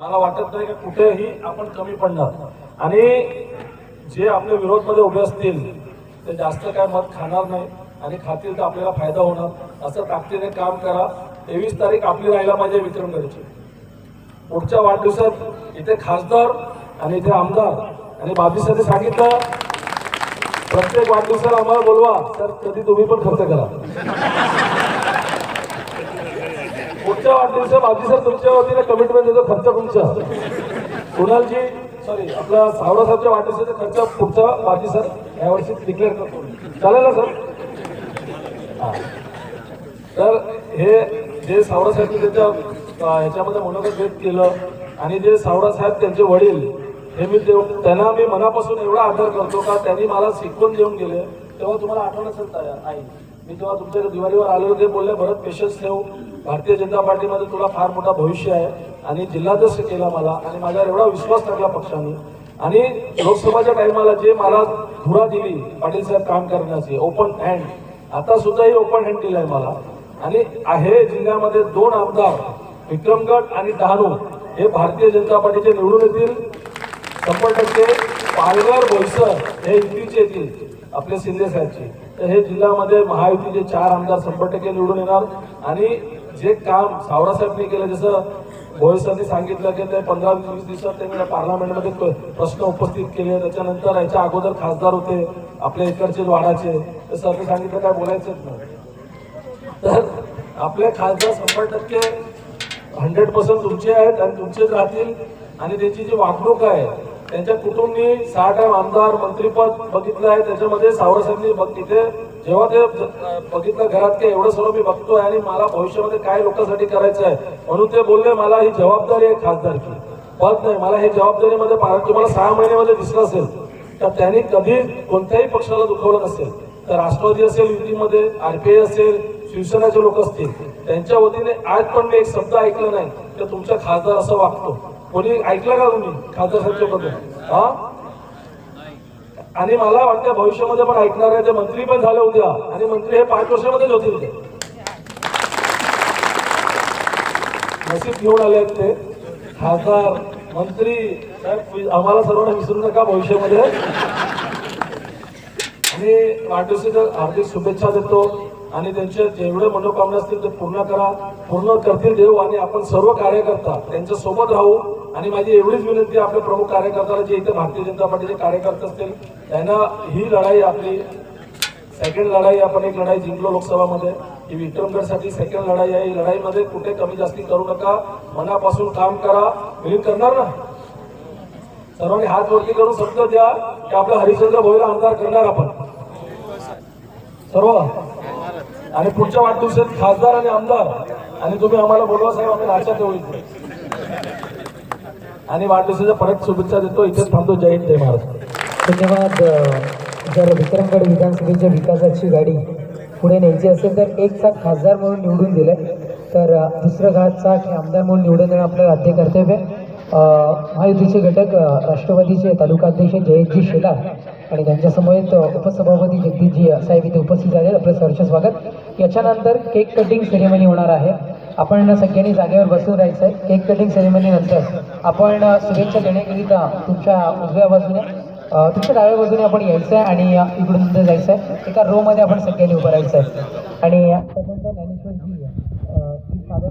मला वाटत नाही की कुठेही आपण कमी पडणार. आणि जे आपल्या विरोधमध्ये उभे असतील ते जास्त काय मत खाणार नाही आणि खातील तर आपल्याला फायदा होणार. असं ताकदीने काम करा. तेवीस तारीख आपली राहायला वितरण विक्रमगडची पुढच्या वाढदिवसात इथे खासदार आणि इथे आमदार आणि बाबीसाठी सांगितलं प्रत्येक वाढदिवसाला आम्हाला बोलवा. तर कधी तुम्ही पण खर्च करा. पुढच्या वाढदिवसा बाबी सर तुमच्या वतीने कमिटमेंट देतो खर्च तुमचा. कुणालजी सॉरी आपला सावरा साहेबच्या वाढदिवसाचा खर्च पुढचा बाजी सर यावर्षी डिक्लेअर करतो. चालेल ना सर तर हे जे सावरा साहेब त्यांच्या ह्याच्यामध्ये मनोगत व्यक्त केलं आणि जे सावरा साहेब त्यांचे वडील हे मी देऊ त्यांना मी मनापासून एवढा आदर करतो का त्यांनी मला शिकवून देऊन गेले तेव्हा तुम्हाला आठवण असेल तयार आई. मी तेव्हा तुमच्या दिवाळीवर आलेलो ते बोलले भरत पेशन्स ठेव. भारतीय जनता पार्टीमध्ये तुला फार मोठा भविष्य आहे आणि जिल्हाध्यक्ष केला मला आणि माझ्यावर एवढा विश्वास टाकला पक्षाने. आणि लोकसभाच्या टाइमाला जे मला धुरा दिली पाटील साहेब काम करण्याची ओपन हँड आता सुद्धा ही ओपन हँड दिलाय मला. आणि आहे जिल्ह्यामध्ये दोन आमदार विक्रमगड आणि डहाणू. हे भारतीय जनता पार्टीचे निवडून येतील. शंभर टक्के पालघर बोईसर हे युतीचे येतील आपले शिंदे साहेबचे. तर हे जिल्ह्यामध्ये महायुतीचे चार आमदार शंभर टक्के निवडून येणार. आणि जे काम सावरासाहेबने केलं जसं बोईसरनी सांगितलं की ते पंधरा वीस दिवसात त्यांनी पार्लमेंटमध्ये प्रश्न उपस्थित केले. त्याच्यानंतर याच्या अगोदर खासदार होते आपल्या इकडचे वाडाचे. तर सरने सांगितलं काय बोलायचंच नाही. तर आपले खासदार शंभर टक्के हंड्रेड पर्सेंट तुमचे आहेत आणि तुमचेच राहतील. आणि त्यांची जी वागणूक आहे त्यांच्या कुटुंबी सहा टाइम आमदार मंत्रीपद बघितलं आहे. त्याच्यामध्ये सावरसाहेबांनी बघ तिथे जेव्हा ते बघितलं घरात की एवढं सर्व मी बघतोय आणि मला भविष्यामध्ये काय लोकांसाठी करायचं आहे म्हणून ते बोलले मला ही जबाबदारी आहे खासदारची पद नाही मला हे जबाबदारीमध्ये पालन तुम्हाला सहा महिन्यामध्ये दिसलं असेल तर त्यांनी कधी कोणत्याही पक्षाला दुखवलं नसेल. तर राष्ट्रवादी असेल युतीमध्ये आरपीआय असेल शिवसेनाचे लोक असतील त्यांच्या वतीने आज पण मी एक शब्द ऐकला नाही तर तुमचा खासदार असं वागतो. कोणी ऐकलं का तुम्ही? खासदार साहेबच्याबद्दल हा? आणि मला वाटतं भविष्यामध्ये पण ऐकणार आहे ते मंत्री पण झाले उद्या आणि मंत्री हे पाच वर्षामध्येच होतील ते नशीब घेऊन आले आहेत ते. खासदार मंत्री साहेब आम्हाला सर्वांना विसरू नका भविष्यामध्ये. आणि वाढदिवसाच्या हार्दिक शुभेच्छा देतो. आणि त्यांचे जेवढे मनोकामना असतील ते पूर्ण करा. पूर्ण करतील देव आणि आपण सर्व कार्यकर्ता त्यांच्यासोबत राहू. आणि माझी एवढीच विनंती आपल्या प्रमुख कार्यकर्त्याला जे इथे भारतीय जनता पार्टीचे कार्यकर्ते असतील त्यांना ही लढाई आपली सेकंड लढाई आपण एक लढाई जिंकलो लोकसभामध्ये. ही विक्रमगडसाठी सेकंड लढाई आहे. ही लढाईमध्ये कुठे कमी जास्ती करू नका. मनापासून काम करा. विलीन करणार ना? सर्वांनी हात वरती करून शब्द द्या की आपला हरिश्चंद्र भोईला आमदार करणार आपण. सर्व? आणि पुढच्या वाढदिवसात खासदार आणि आमदार. आणि तुम्ही आम्हाला बोलवा साहेब आम्ही नाशात येऊ आणि वाढदिवसाच्या परत शुभेच्छा देतो. इथेच थांबतो. जय हिंद जय महाराष्ट्र धन्यवाद. जर विक्रमगड विधानसभेच्या विकासाची गाडी पुढे न्यायची असेल तर एक चाक खासदार म्हणून निवडून दिले तर दुसरं घा चाक हे आमदार म्हणून निवडून देणं आपलं आद्य कर्तव्य आहे. अ, महायुतीचे घटक राष्ट्रवादीचे तालुकाध्यक्ष जयंतजी शेलार आणि त्यांच्यासमवेत उपसभापती जगदीशजी साहेब इथे उपस्थित झाले. आपलं सहर्ष स्वागत. याच्यानंतर केक कटिंग सेरेमनी होणार आहे. आपण सगळ्यांनी जागेवर बसून राहायचं आहे केक कटिंग सेरेमनी नंतर आपण शुभेच्छा देण्याकरिता तुमच्या उजव्या बाजूने तुमच्या डाव्या बाजूने आपण यायचं आहे आणि इकडून तिथे जायचं आहे एका रोमध्ये आपण सगळ्यांनी उभं राहायचं आहे आणि त्यानंतर ज्ञानेश्वरजी सादर